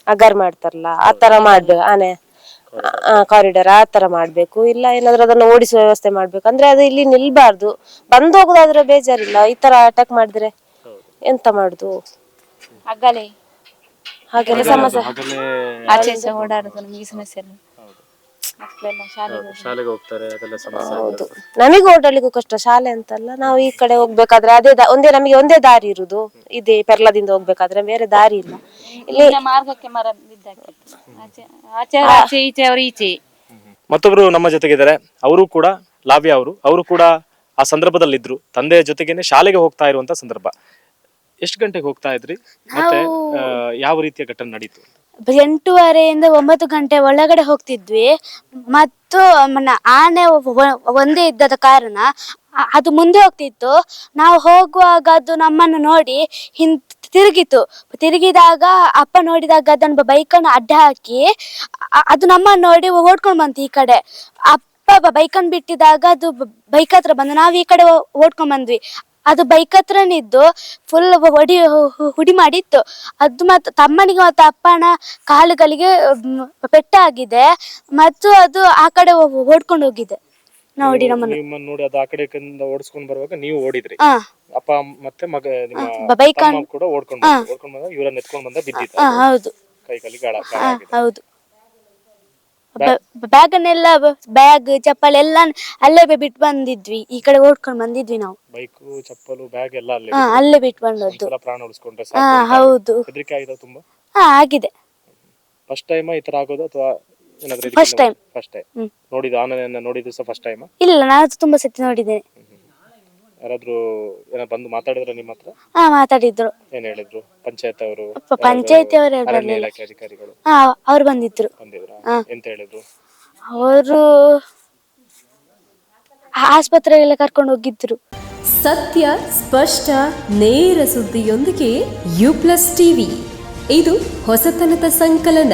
ಅಗರ್ ಮಾಡ್ತಾರಲ್ಲ ಆ ತರ ಮಾಡ್ಬೇಕು ಆನೆ ಕಾರಿಡಾರ್ ಆ ತರ ಮಾಡ್ಬೇಕು. ಇಲ್ಲ ಏನಾದ್ರು ಅದನ್ನ ಓಡಿಸುವ ವ್ಯವಸ್ಥೆ ಮಾಡ್ಬೇಕು. ಅಂದ್ರೆ ಅದು ಇಲ್ಲಿ ನಿಲ್ಬಾರ್ದು. ಬಂದ್ ಹೋಗುದಾದ್ರೆ ಬೇಜಾರಿಲ್ಲ. ಈ ತರ ಅಟ್ಯಾಕ್ ಮಾಡಿದ್ರೆ ಎಂತ ಮಾಡುದು? ಆಗಲೇ ಹಾಗೆಲ್ಲ ಸಮಸ್ಯೆ. ಆಚೆ ಈಚೆ ಓಡಾಡುದು ನಮಗೆ ಸಮಸ್ಯೆ ಮಕ್ಕಳೆಲ್ಲ ಶಾಲೆಗೆ ಹೋಗಿ ಶಾಲೆಗೆ ಹೋಗ್ತಾರೆ ಅದೆಲ್ಲ ಸಮಸ್ಯೆ ಹೌದು. ನಮಗೆ ಓಡಾಡ್ಲಿಕ್ಕೂ ಕಷ್ಟ ಶಾಲೆ ಅಂತಲ್ಲ ನಾವು ಈ ಕಡೆ ಹೋಗ್ಬೇಕಾದ್ರೆ ಅದೇ ದಾ- ಒಂದೇ ನಮಗೆ ಒಂದೇ ದಾರಿ ಇರುದು. ಇದೇ ಪೆರ್ಲದಿಂದ ಹೋಗ್ಬೇಕಾದ್ರೆ ಬೇರೆ ದಾರಿ ಇಲ್ಲ. ಇಲ್ಲಿ ಇಲ್ಲಿನ ಮಾರ್ಗಕ್ಕೆ ಮರ ಬಿದ್ದಾಕಿತ್ತು ಆಚೆ ಆಚೆ ಅವ್ರು ಆಚೆ ಈಚೆ ಅವರು ಈಚೆ. ಮತ್ತೊಬ್ರು ನಮ್ಮ ಜೊತೆಗಿದ್ದಾರೆ. ಅವರು ಕೂಡ ಲಾವ್ಯ ಅವರು ಅವರು ಕೂಡ ಆ ಸಂದರ್ಭದಲ್ಲಿದ್ರು. ತಂದೆಯ ಜೊತೆಗೇನೆ ಶಾಲೆಗೆ ಹೋಗ್ತಾ ಇರುವಂತ ಸಂದರ್ಭ. ಎಷ್ಟು ಗಂಟೆಗೆ ಹೋಗ್ತಾ ಇದ್ರಿ? ಮತ್ತೆ ಆ, ಯಾವ ರೀತಿಯ ಘಟನೆ ನಡೀತು ಎಂಟೂವರೆಯಿಂದ ಒಂಬತ್ತು ಗಂಟೆ ಒಳಗಡೆ ಹೋಗ್ತಿದ್ವಿ. ಮತ್ತು ಆನೆ ಒಂದೇ ಇದ್ದದ ಕಾರಣ ಅದು ಮುಂದೆ ಹೋಗ್ತಿತ್ತು. ನಾವು ಹೋಗುವಾಗ ಅದು ನಮ್ಮನ್ನು ನೋಡಿ ಹಿಂ, ತಿರುಗಿತು. ತಿರುಗಿದಾಗ ಅಪ್ಪ ನೋಡಿದಾಗ ಅದನ್ನು ಬೈಕನ್ನು ಅಡ್ಡ ಹಾಕಿ ಅದು ನಮ್ಮನ್ನು ನೋಡಿ ಓಡ್ಕೊಂಡು ಬಂತು ಈ ಕಡೆ. ಅಪ್ಪ ಬೈಕನ್ನು ಬಿಟ್ಟಿದಾಗ ಅದು ಬೈಕ್ ಹತ್ರ ಬಂದು ನಾವು ಈ ಕಡೆ ಓಡ್ಕೊಂಡ್ ಬಂದ್ವಿ. ಅದು ಬೈಕ್ ಹತ್ರನಿದ್ದು ಫುಲ್ ಹೊಡಿ ಹುಡಿ ಮಾಡಿತ್ತು. ಅದು ಮತ್ತು ತಮ್ಮನಿಗೆ ಮತ್ತು ಅಪ್ಪನ ಕಾಲುಗಳಿಗೆ ಪೆಟ್ಟಾಗಿದೆ ಮತ್ತು ಅದು ಆ ಕಡೆ ಓಡ್ಕೊಂಡು ಹೋಗಿದೆ. ನೋಡಿ ನಮ್ಮನ್ನು ನಿಮ್ಮನ್ನ ನೋಡಿ ಅದು ಆ ಕಡೆ ಓಡಿಸ್ಕೊಂಡು ಬರುವಾಗ ನೀವು ಓಡಿದ್ರಿ. ಹಾ. ಅಪ್ಪ ಮತ್ತೆ ಮಗ ನಿಮ್ಮ ಬೈಕ್ ತಮ್ಮ ಕೂಡ ಓಡ್ಕೊಂಡು. ಓಡ್ಕೊಂಡು ಬಂದಾಗ ಇವರನ್ನ ಎತ್ಕೊಂಡು ಬಂದ ಬಿದ್ದಿತ್ತು. ಹಾ ಹೌದು. ಕೈ ಕಾಲಿಗೆ ಗಾಳ ಗಾಳ ಆಗಿದೆ. ಹೌದು. ಬ್ಯಾಗನ್ನೆಲ್ಲ ಬ್ಯಾಗ್ ಚಪ್ಪಲ್ ಎಲ್ಲ ಅಲ್ಲೇ ಬಿಟ್ಟು ಬಂದಿದ್ವಿ. ಈ ಕಡೆ ಓಡ್ಕೊಂಡು ಬಂದಿದ್ವಿ ನಾವು. ಬೈಕ್ ಚಪ್ಪಲು ಬ್ಯಾಗ್ ಎಲ್ಲ ಅಲ್ಲೇ ಹಾ ಅಲ್ಲೇ ಬಿಟ್ಟು ಬಂದದ್ದು. ಒಂದ್ಸಲ ಪ್ರಾಣ ಉಳಿಸ್ಕೊಂಡ್ರೆ ಹಾ ಹೌದು. ಹೆದರಿಕೆ ಆಗಿದೆ ತುಂಬಾ? ಹಾ ಆಗಿದೆ. ಫಸ್ಟ್ ಟೈಮ್ ಈ ತರ ಆಗೋದು ಅಥವಾ ಏನಾದ್ರೂ First time. ಫಸ್ಟ್ ಟೈಮ್ ಹ್ಮ್. ನೋಡಿದ ಆನೆಯನ್ನ ನೋಡಿದ್ದು ಸಹ ಫಸ್ಟ್ ಟೈಮ್ ಇಲ್ಲ ನಾನು ತುಂಬಾ ಸತಿ ನೋಡಿದ್ದೇನೆ. ಯಾರಾದ್ರೂ ಏನೋ ಬಂದು ಮಾತಾಡಿದ್ರ ನಿಮ್ಮ ಹತ್ರ? ಹಾ ಮಾತಾಡಿದ್ರು. ಏನ್ ಹೇಳಿದ್ರು? ಪಂಚಾಯತ್ ಅವರು ಪ- ಪಂಚಾಯ್ತಿ ಅವರು ಯಾರು ಅರಣ್ಯ ಬರ್ಲಿಲ್ಲ ಇಲಾಖೆ ಅಧಿಕಾರಿಗಳು? ಹಾ ಅವ್ರು ಬಂದಿದ್ರು. ಬಂದಿದ್ರ? ಹಾ. ಎಂತ ಹೇಳಿದ್ರು? ಅವರು ಆಸ್ಪತ್ರೆಗೆಲ್ಲ ಕರ್ಕೊಂಡು ಹೋಗಿದ್ರು. ಸತ್ಯ ಸ್ಪಷ್ಟ ನೇರ ಸುದ್ದಿಯೊಂದಿಗೆ ಯು ಪ್ಲಸ್ ಟಿವಿ. ಇದು ಹೊಸತನದ ಸಂಕಲನ.